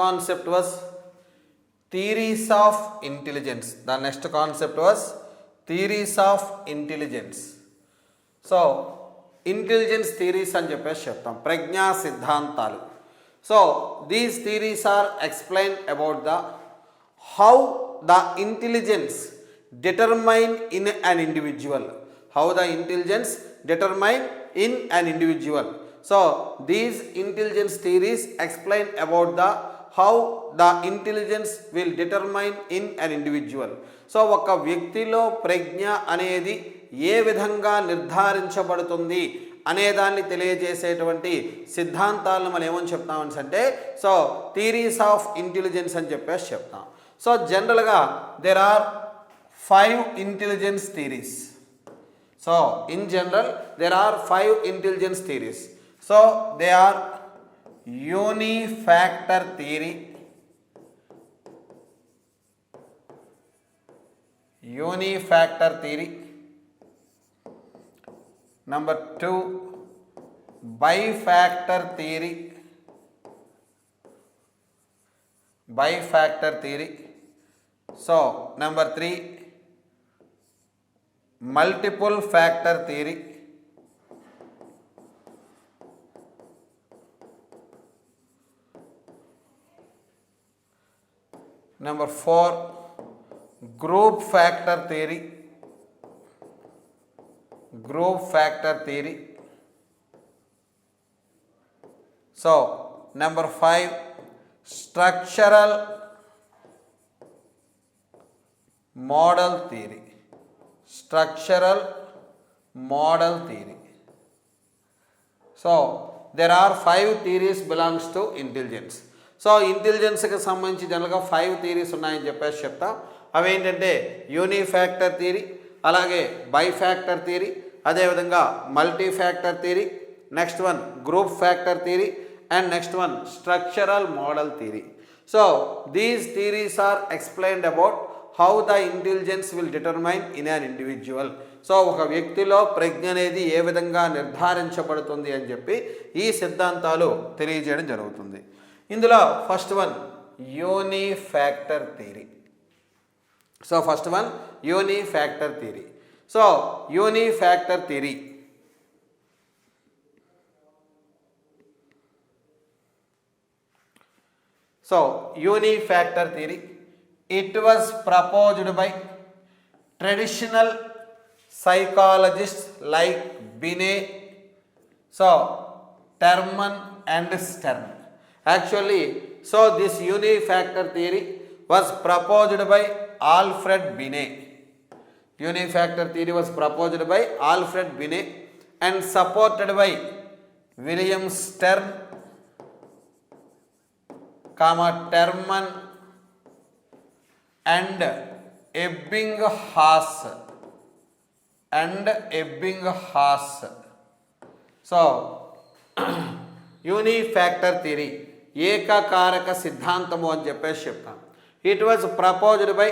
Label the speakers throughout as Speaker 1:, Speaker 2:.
Speaker 1: concept was theories of intelligence the next concept was theories of intelligence so intelligence theories and chepesam pragna siddhantalu so these theories are explained about the how the intelligence determine in an individual how the intelligence determine in an individual so these intelligence theories explain about the how the intelligence will determine in an individual so ఒక వ్యక్తిలో ప్రజ్ఞ అనేది ఏ విధంగా నిర్ధారించబడుతుంది అనేదాన్ని తెలియజేసేటువంటి సిద్ధాంతాలను మనం ఏమని చెప్తామని అంటే సో థీరీస్ ఆఫ్ ఇంటెలిజెన్స్ అని చెప్పేసి చెప్తాం సో జనరల్గా there are five intelligence theories so in general there are five intelligence theories so they are Unifactor theory. Unifactor theory. Number 2, bifactor theory. Bifactor theory. So, number 3, multiple factor theory. Number 4 group factor theory. Group factor theory. So, number 5 structural model theory. Structural model theory. So, there are five theories belongs to intelligence. So ఇంటెలిజెన్స్కి సంబంధించి జనరల్గా five theories ఉన్నాయని చెప్పేసి అవి అవేంటంటే unifactor theory అలాగే bifactor theory అదేవిధంగా multi factor theory next one group factor theory and next one structural model theory so these theories are explained about how the intelligence will determine in an individual so ఒక వ్యక్తిలో ప్రజ్ఞ అనేది ఏ విధంగా నిర్ధారించబడుతుంది అని చెప్పి ఈ సిద్ధాంతాలు తెలియజేయడం జరుగుతుంది ఇందులో first one uni factor theory so first one uni factor theory so uni factor theory so uni factor theory it was proposed by traditional psychologist like Binet so Terman and Stern Actually, so this unifactor theory was proposed by Alfred Binet. Unifactor theory was proposed by Alfred Binet and supported by William Stern, comma Terman and Ebbinghaus and Ebbinghaus. So, unifactor theory ఏకకారక సిద్ధాంతము అని చెప్పేసి చెప్తాం it was proposed by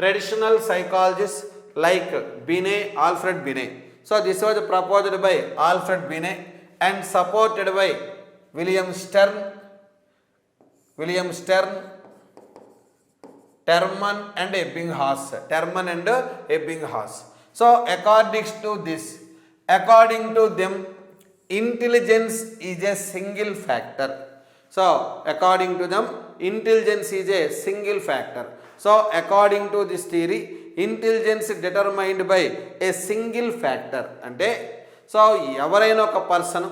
Speaker 1: traditional psychologist like వినే Alfred వినే so this was proposed by Alfred వినే and supported by William Stern William stern Terman and ఎబింగ్హాస్ Terman and ఎబింగ్హాస్ so according to this according to them intelligence is a single factor so according to them intelligence is a single factor so according to this theory intelligence determined by a single factor అంటే so ఎవరైనా ఒక person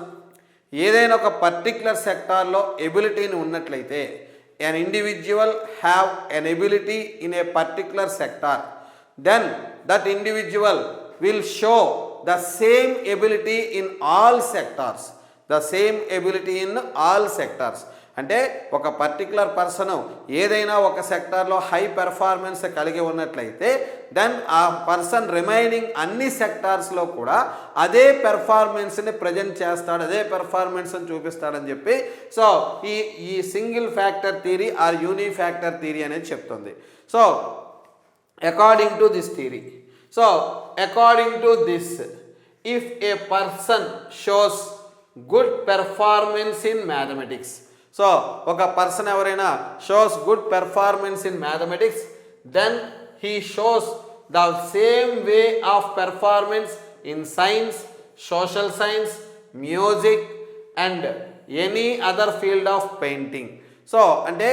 Speaker 1: ఏదైనా ఒక particular సెక్టార్లో ఎబిలిటీని ఉన్నట్లయితే an individual have an ability in a particular sector then that individual will show the same ability in all sectors the same ability in all sectors అంటే ఒక పర్టికులర్ పర్సన్ ఏదైనా ఒక సెక్టార్లో హై పెర్ఫార్మెన్స్ కలిగి ఉన్నట్లయితే దెన్ ఆ person remaining అన్ని సెక్టార్స్లో కూడా అదే పెర్ఫార్మెన్స్ని ప్రజెంట్ చేస్తాడు అదే పెర్ఫార్మెన్స్ని చూపిస్తాడని చెప్పి సో ఈ ఈ single factor theory or uni factor theory అనేది చెప్తుంది so according to this theory so according to this if a person shows good performance in mathematics so ఒక పర్సన్ ఎవరైనా shows good performance in mathematics then he shows the same way of performance in science social science music and any other field of painting so అంటే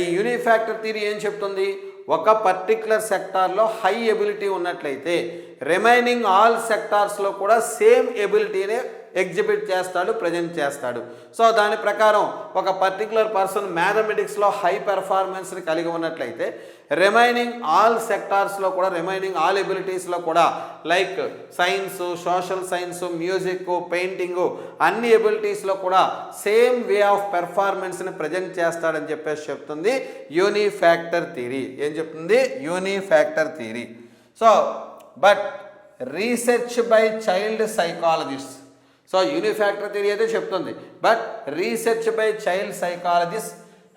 Speaker 1: ఈ unifactor theory ఏం చెప్తుంది ఒక particular సెక్టార్లో high ability ఉన్నట్లయితే remaining all సెక్టార్స్లో కూడా same ఎబిలిటీనే ఎగ్జిబిట్ చేస్తాడు ప్రజెంట్ చేస్తాడు సో దాని ప్రకారం ఒక పర్టికులర్ పర్సన్ మ్యాథమెటిక్స్లో హై పెర్ఫార్మెన్స్ని కలిగి ఉన్నట్లయితే రిమైనింగ్ ఆల్ సెక్టార్స్లో కూడా రిమైనింగ్ ఆల్ ఎబిలిటీస్లో కూడా like science social science music painting అన్ని ఎబిలిటీస్లో కూడా సేమ్ వే ఆఫ్ పెర్ఫార్మెన్స్ని ప్రజెంట్ చేస్తాడని చెప్పేసి చెప్తుంది యూనిఫ్యాక్టర్ థీరీ ఏం చెప్తుంది unifactor theory so but research by child psychologist so unifactor theory అయితే చెప్తుంది but research by child psychologist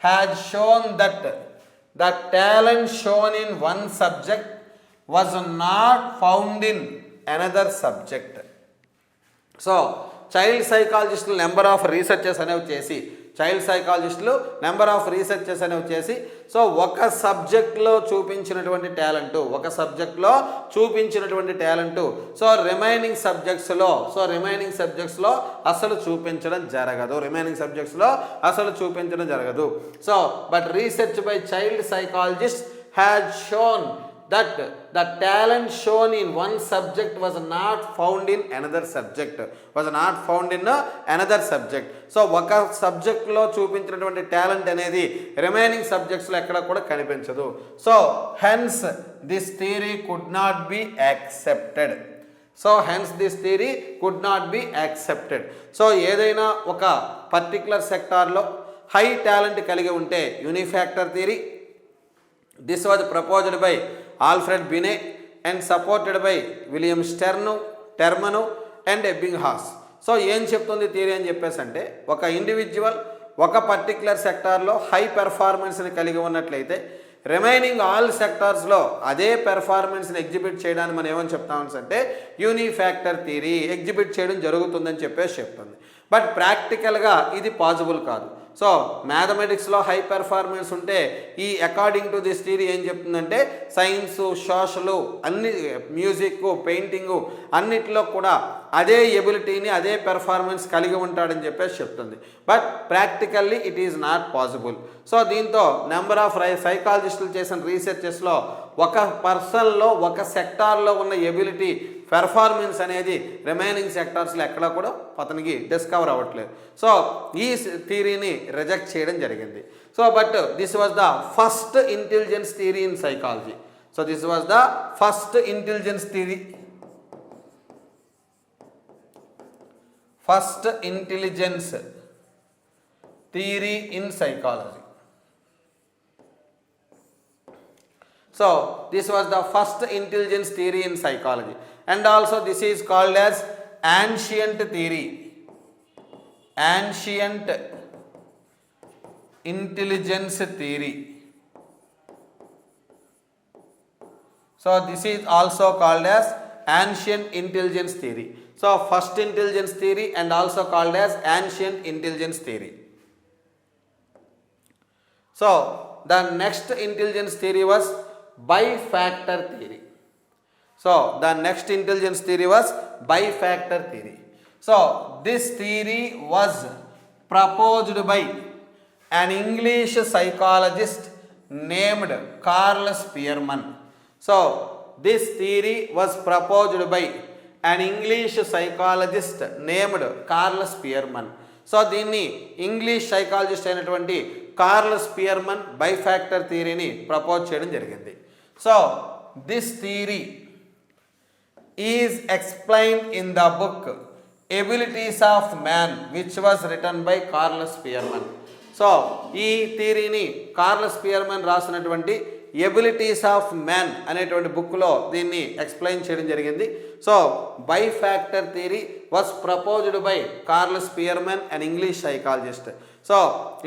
Speaker 1: has shown that the talent shown in one subject was not found in another subject so child సైకాలజిస్టులు number of researches అనేవి చేసి child సైకాలజిస్టులు number of researches అనేవి చేసి so ఒక సబ్జెక్ట్లో చూపించినటువంటి టాలెంటు ఒక సబ్జెక్ట్లో చూపించినటువంటి టాలెంటు సో రిమైనింగ్ సబ్జెక్ట్స్లో సో రిమైనింగ్ సబ్జెక్ట్స్లో అసలు చూపించడం జరగదు రిమైనింగ్ సబ్జెక్ట్స్లో అసలు చూపించడం జరగదు so but research by child psychologist has shown that the talent shown in one subject was not found in another subject was not found in another subject so ఒక సబ్జెక్ట్లో చూపించినటువంటి టాలెంట్ అనేది రిమైనింగ్ సబ్జెక్ట్స్లో ఎక్కడ కూడా కనిపించదు so hence this theory could not be accepted so hence this theory could not be accepted so ఏదైనా ఒక పర్టికులర్ సెక్టార్లో హై టాలెంట్ కలిగి ఉంటే unifactor theory this was proposed by Alfred Binet and supported by William Stern Terman and has so ఏం చెప్తుంది theory అని చెప్పేసి అంటే ఒక ఇండివిజువల్ ఒక పర్టిక్యులర్ సెక్టార్లో హై పెర్ఫార్మెన్స్ని కలిగి ఉన్నట్లయితే రిమైనింగ్ ఆల్ సెక్టార్స్లో అదే పెర్ఫార్మెన్స్ని ఎగ్జిబిట్ చేయడానికి మనం ఏమని చెప్తామని అంటే యూనిఫ్యాక్టర్ థియరీ ఎగ్జిబిట్ చేయడం జరుగుతుందని చెప్పేసి చెప్తుంది బట్ ప్రాక్టికల్గా ఇది పాజిబుల్ కాదు సో మ్యాథమెటిక్స్లో హై పెర్ఫార్మెన్స్ ఉంటే ఈ అకార్డింగ్ టు దిస్ థియరీ ఏం చెప్తుందంటే సైన్స్ సోషల్ అన్ని మ్యూజిక్ పెయింటింగు అన్నిట్లో కూడా అదే ఎబిలిటీని అదే పెర్ఫార్మెన్స్ కలిగి ఉంటాడని చెప్పేసి చెప్తుంది but practically it is not possible so దీంతో నెంబర్ ఆఫ్ రై సైకాలజిస్టులు చేసిన రీసెర్చెస్లో ఒక పర్సన్లో ఒక సెక్టార్లో ఉన్న ఎబిలిటీ పెర్ఫార్మెన్స్ అనేది రిమైనింగ్ సెక్టార్స్లో ఎక్కడా కూడా అతనికి డిస్కవర్ అవ్వట్లేదు సో ఈ థియరీని రిజెక్ట్ చేయడం జరిగింది so but this was the first intelligence theory in psychology so this was the first intelligence theory first intelligence theory in psychology so this was the first intelligence theory in psychology and also this is called as ancient theory ancient intelligence theory so this is also called as ancient intelligence theory so first intelligence theory and also called as ancient intelligence theory so the next intelligence theory was bifactor theory So the next intelligence theory was bifactor theory. So this theory was proposed by an English psychologist named Carl Spearman. So this theory was proposed by an English psychologist named Carl Spearman. So దీన్ని English psychologist అయినటువంటి Carl Spearman bifactor థియరీని propose చేయడం జరిగింది so this theory is explain in the book abilities of man which was return by Carl Spearman so ఈ థీరీని Carl పియర్మన్ రాసినటువంటి abilities of man అనేటువంటి బుక్లో దీన్ని ఎక్స్ప్లెయిన్ చేయడం జరిగింది so bi factor theory was proposed by Carl Spearman and English psychologist so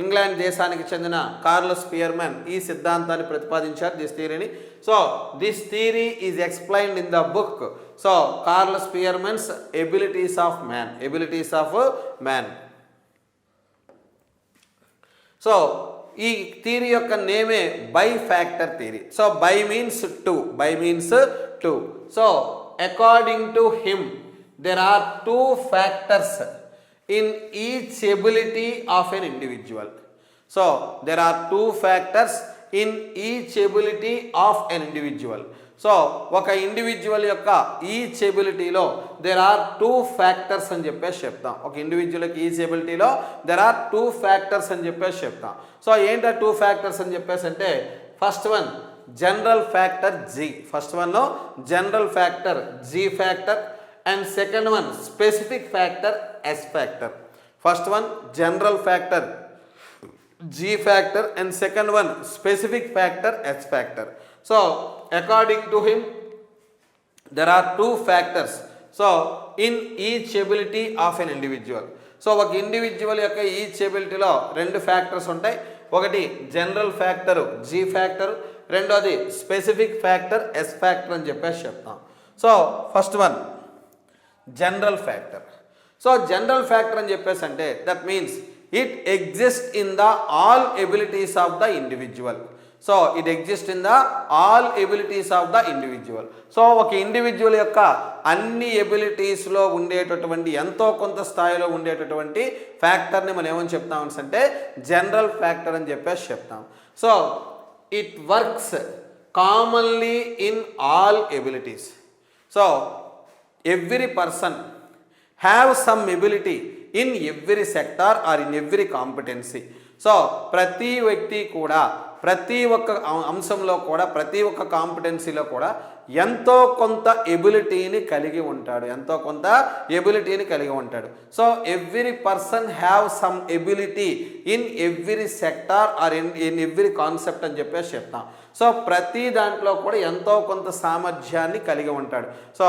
Speaker 1: England దేశానికి చెందిన కార్లస్ పియర్మన్ ఈ సిద్ధాంతాన్ని ప్రతిపాదించారు this థియరీని so this theory is explain in the book So, Carl Spear means abilities of man, abilities of man. So ఈ theory యొక్క నేమే bi factor theory so bi means two bi means two so according to him there are two factors in each ability of an individual so there are two factors in each ability of an individual so ఒక individual యొక్క each ఎబిలిటీలో there are two factors అని చెప్పేసి చెప్తాం ఒక individual యొక్క each ఎబిలిటీలో there are two factors అని చెప్పేసి చెప్తాం సో ఆ టూ ఫ్యాక్టర్స్ అని చెప్పేసి అంటే first one general factor G first వన్లో general factor G factor and second one specific factor S factor first one general factor G factor and second one specific factor S factor so according to him there are two factors so in each ability of an individual so ఒక individual యొక్క each ఎబిలిటీలో రెండు factors ఉంటాయి ఒకటి general factor G factor రెండోది specific factor S factor అని చెప్పేసి చెప్తాం so first one general factor so general factor అని చెప్పేసి అంటే that means it exist in the all abilities of the individual so it exist in the all abilities of the individual so ఒక individual యొక్క అన్ని ఎబిలిటీస్లో ఉండేటటువంటి ఎంతో కొంత స్థాయిలో ఉండేటటువంటి ఫ్యాక్టర్ని మనం ఏమని చెప్తాం అంటే జనరల్ ఫ్యాక్టర్ అని చెప్పేసి చెప్తాం so it works commonly in all abilities so every person have some ability in every sector or in every competency so ప్రతి వ్యక్తి కూడా ప్రతి ఒక్క అంశంలో కూడా ప్రతి ఒక్క కాంపిటెన్సీలో కూడా ఎంతో కొంత ఎబిలిటీని కలిగి ఉంటాడు ఎంతో కొంత ఎబిలిటీని కలిగి ఉంటాడు so every person have some ability in every sector or in in every concept అని చెప్పేసి చెప్తాం సో ప్రతి దాంట్లో కూడా ఎంతో కొంత సామర్థ్యాన్ని కలిగి ఉంటాడు సో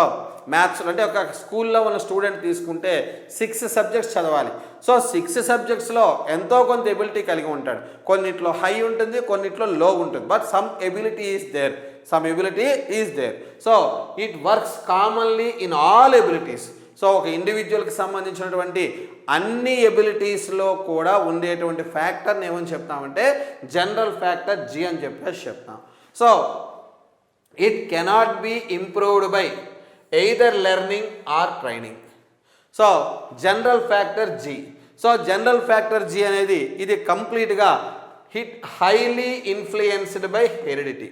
Speaker 1: మ్యాథ్స్ అంటే ఒక స్కూల్లో ఉన్న స్టూడెంట్ తీసుకుంటే సిక్స్ సబ్జెక్ట్స్ చదవాలి సో సిక్స్ సబ్జెక్ట్స్లో ఎంతో కొంత ఎబిలిటీ కలిగి ఉంటాడు కొన్నిట్లో హై ఉంటుంది కొన్నిట్లో లో ఉంటుంది but some ability is there some ability is there so it works commonly in all abilities so ఒక ఇండివిజువల్కి సంబంధించినటువంటి అన్ని ఎబిలిటీస్లో కూడా ఉండేటువంటి ఫ్యాక్టర్ని ఏమని చెప్తామంటే జనరల్ ఫ్యాక్టర్ జి అని చెప్పేసి చెప్తాం so it cannot be improved by either learning or training so general factor G so general factor G అనేది ఇది కంప్లీట్గా it highly influenced by heredity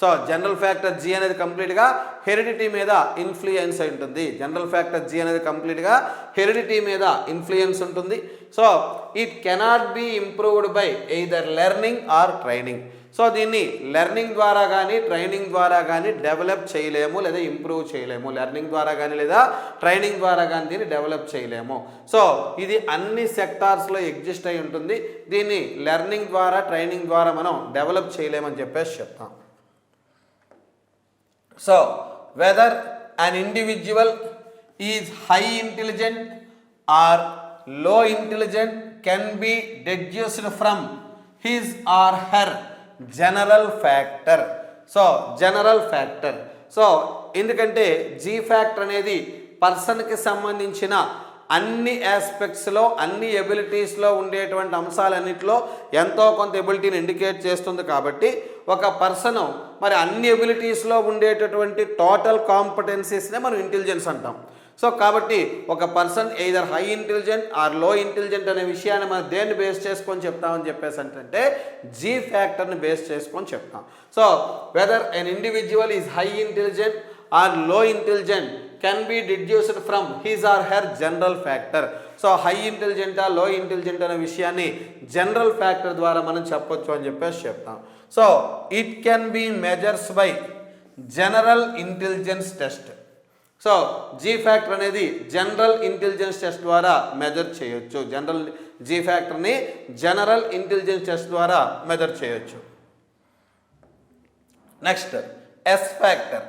Speaker 1: so general factor G అనేది కంప్లీట్గా హెరిడిటీ మీద influence అయి ఉంటుంది జనరల్ ఫ్యాక్టర్ జి అనేది కంప్లీట్గా హెరిడిటీ మీద ఇన్ఫ్లుయెన్స్ ఉంటుంది so it cannot be improved by either learning or training so దీన్ని లెర్నింగ్ ద్వారా కానీ ట్రైనింగ్ ద్వారా కానీ డెవలప్ చేయలేము లేదా ఇంప్రూవ్ చేయలేము లెర్నింగ్ ద్వారా కానీ లేదా ట్రైనింగ్ ద్వారా కానీ దీన్ని డెవలప్ చేయలేము సో ఇది అన్ని సెక్టార్స్లో ఎగ్జిస్ట్ అయి ఉంటుంది దీన్ని లెర్నింగ్ ద్వారా ట్రైనింగ్ ద్వారా మనం డెవలప్ చేయలేమని చెప్పేసి చెప్తాం so whether an individual is high intelligent or low intelligent can be deduced from his or her general factor so general factor so ఎందుకంటే జీ ఫ్యాక్టర్ అనేది పర్సన్కి సంబంధించిన అన్ని ఆస్పెక్ట్స్లో అన్ని ఎబిలిటీస్లో ఉండేటువంటి అంశాలన్నింటిలో ఎంతో కొంత ఎబిలిటీని ఇండికేట్ చేస్తుంది కాబట్టి ఒక పర్సను మరి అన్ని ఎబిలిటీస్లో ఉండేటటువంటి టోటల్ కాంపిటెన్సీస్నే మనం ఇంటెలిజెన్స్ అంటాం సో కాబట్టి ఒక person either high intelligent or low intelligent అనే విషయాన్ని మనం దేన్ని బేస్ చేసుకొని చెప్తామని చెప్పేసి అంటే జీ ఫ్యాక్టర్ని బేస్ చేసుకొని చెప్తాం so whether an individual is high intelligent or low intelligent can be deduced from his or her general factor so high ఇంటెలిజెంటా low intelligent అనే విషయాన్ని జనరల్ ఫ్యాక్టర్ ద్వారా మనం చెప్పొచ్చు అని చెప్పేసి చెప్తాం so it can be measures by general intelligence test so G factor అనేది general intelligence test ద్వారా మెజర్ చేయొచ్చు జనరల్ జీ ఫ్యాక్టర్ని జనరల్ ఇంటెలిజెన్స్ టెస్ట్ ద్వారా మెజర్ చేయొచ్చు next S factor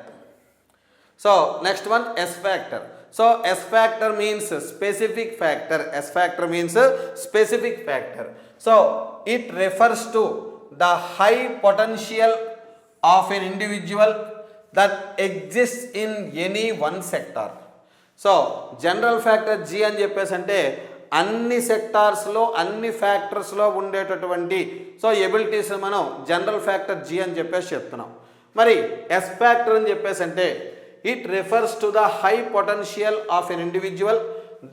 Speaker 1: so next one S factor so S factor means specific factor S factor means specific factor so it refers to the high potential of an individual that exist in any one sector so general factor G అని చెప్పేసి అంటే అన్ని సెక్టార్స్లో అన్ని ఫ్యాక్టర్స్లో ఉండేటటువంటి so abilities మనం general factor G అని చెప్పేసి చెప్తున్నాం మరి ఎస్ ఫ్యాక్టర్ అని చెప్పేసి అంటే it refers to the high potential of an individual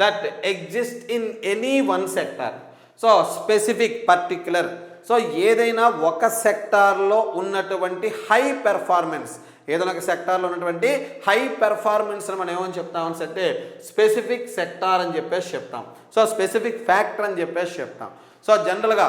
Speaker 1: that exist in any one sector so specific particular so ఏదైనా ఒక సెక్టార్లో ఉన్నటువంటి హై పెర్ఫార్మెన్స్ ఏదైనా ఒక సెక్టార్లో ఉన్నటువంటి హై పెర్ఫార్మెన్స్ మనం ఏమని చెప్తామని అంటే స్పెసిఫిక్ సెక్టార్ అని చెప్పేసి చెప్తాం సో స్పెసిఫిక్ ఫ్యాక్టర్ అని చెప్పేసి చెప్తాం సో జనరల్గా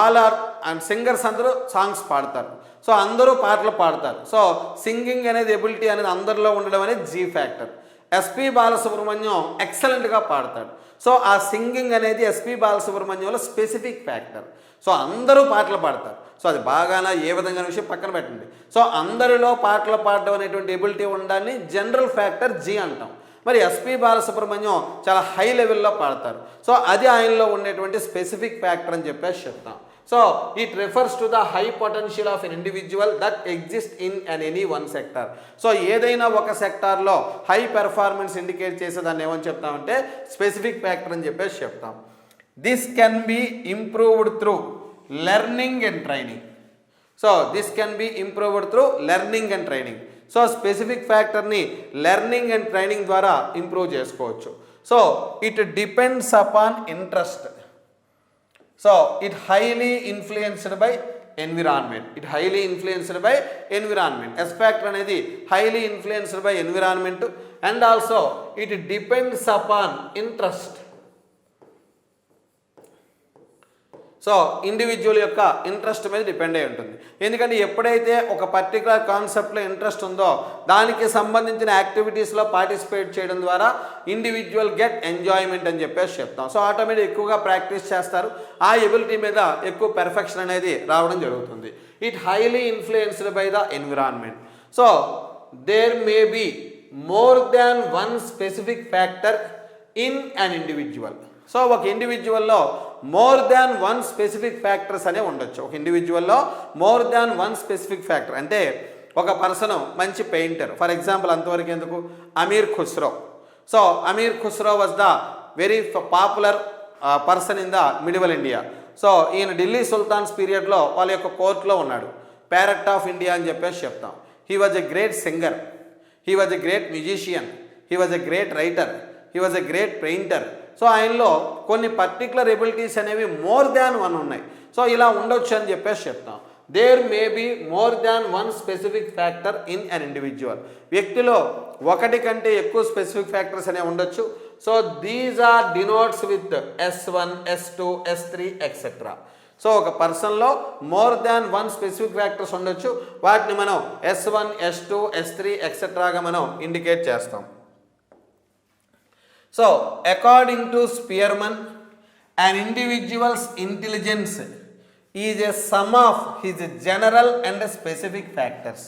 Speaker 1: ఆల్ ఆర్ అండ్ సింగర్స్ అందరూ సాంగ్స్ పాడతారు సో అందరూ పాటలు పాడతారు సో సింగింగ్ అనేది ఎబిలిటీ అనేది అందరిలో ఉండడం అనేది జీ ఫ్యాక్టర్ ఎస్పి బాలసుబ్రహ్మణ్యం ఎక్సలెంట్గా పాడతాడు సో ఆ సింగింగ్ అనేది ఎస్పి బాలసుబ్రహ్మణ్యంలో స్పెసిఫిక్ ఫ్యాక్టర్ సో అందరూ పాటలు పాడతారు సో అది బాగానా ఏ విధంగా విషయం పక్కన పెట్టండి సో అందరిలో పాటలు పాడడం అనేటువంటి ఎబిలిటీ ఉండడాన్ని జనరల్ ఫ్యాక్టర్ జీ అంటాం మరి ఎస్పి బాలసుబ్రహ్మణ్యం చాలా హై లెవెల్లో పాడతారు సో అది ఆయనలో ఉండేటువంటి స్పెసిఫిక్ ఫ్యాక్టర్ అని చెప్పేసి చెప్తాం so it refers to the high potential of an individual that exist in and any one sector so ఏదైనా ఒక సెక్టార్లో హై పెర్ఫార్మెన్స్ ఇండికేట్ చేసే దాన్ని ఏమని చెప్తామంటే స్పెసిఫిక్ ఫ్యాక్టర్ అని చెప్పేసి చెప్తాం this can be improved through learning and training so this can be improved through learning and training so specific ఫ్యాక్టర్ని learning and training ద్వారా ఇంప్రూవ్ చేసుకోవచ్చు so it depends upon interest so it highly influenced by environment it highly influenced by environment S factor అనేది highly influenced by environment and also it depends upon interest so individual యొక్క interest మీద depend అయి ఉంటుంది ఎందుకంటే ఎప్పుడైతే ఒక particular కాన్సెప్ట్లో interest ఉందో దానికి సంబంధించిన యాక్టివిటీస్లో పార్టిసిపేట్ చేయడం ద్వారా ఇండివిజువల్ గెట్ ఎంజాయ్మెంట్ అని చెప్పేసి చెప్తాం సో ఆటోమేటిక్ ఎక్కువగా ప్రాక్టీస్ చేస్తారు ఆ ఎబిలిటీ మీద ఎక్కువ పెర్ఫెక్షన్ అనేది రావడం జరుగుతుంది it highly influenced by the environment so there may be more than one specific factor in an individual so ఒక ఇండివిజువల్లో more than one specific factors అనే ఉండొచ్చు ఒక ఇండివిజువల్లో more than one specific factor అంటే ఒక పర్సన్ మంచి పెయింటర్ ఫర్ ఎగ్జాంపుల్ అంతవరకు ఎందుకు Amir Khusrau so Amir Khusrau was the very popular person in the medieval India so ఈయన ఢిల్లీ సుల్తాన్స్ పీరియడ్లో వాళ్ళ యొక్క కోర్టులో ఉన్నాడు ప్యారెట్ ఆఫ్ ఇండియా అని చెప్పేసి చెప్తాం he was a great singer he was a great musician he was a great writer he was a great painter so ఆయనలో కొన్ని పర్టికులర్ ఎబిలిటీస్ అనేవి మోర్ దాన్ వన్ ఉన్నాయి సో ఇలా ఉండొచ్చు అని చెప్పేసి చెప్తాం there may be more than one specific factor in an individual వ్యక్తిలో ఒకటి కంటే ఎక్కువ స్పెసిఫిక్ ఫ్యాక్టర్స్ అనేవి ఉండొచ్చు so these are denotes with S one S two S three etcetera so ఒక పర్సన్లో more than one specific factors ఉండొచ్చు వాటిని మనం S one S two S three ఎక్సెట్రాగా మనం ఇండికేట్ చేస్తాం So, according to Spearman, an individual's intelligence is a sum of his general and specific factors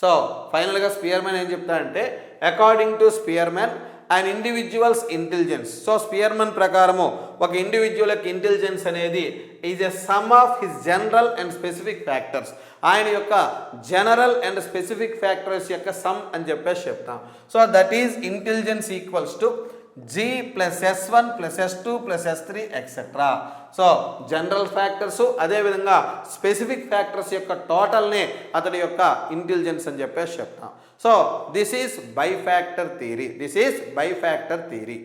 Speaker 1: so ఫైనల్గా Spearman ఏం చెప్తాడంటే according to Spearman and individual's intelligence so Spearman ప్రకారము ఒక individual యొక్క intelligence అనేది is a sum of his general and specific factors ఆయన యొక్క general and specific factors యొక్క సమ్ అని చెప్పేసి చెప్తాం so that is intelligence equals to G plus S one plus S two plus S three etcetera so general factors అదేవిధంగా specific factors యొక్క టోటల్ని అతడి యొక్క ఇంటెలిజెన్స్ అని చెప్పేసి చెప్తాం so this is bi factor theory this is bi factor theory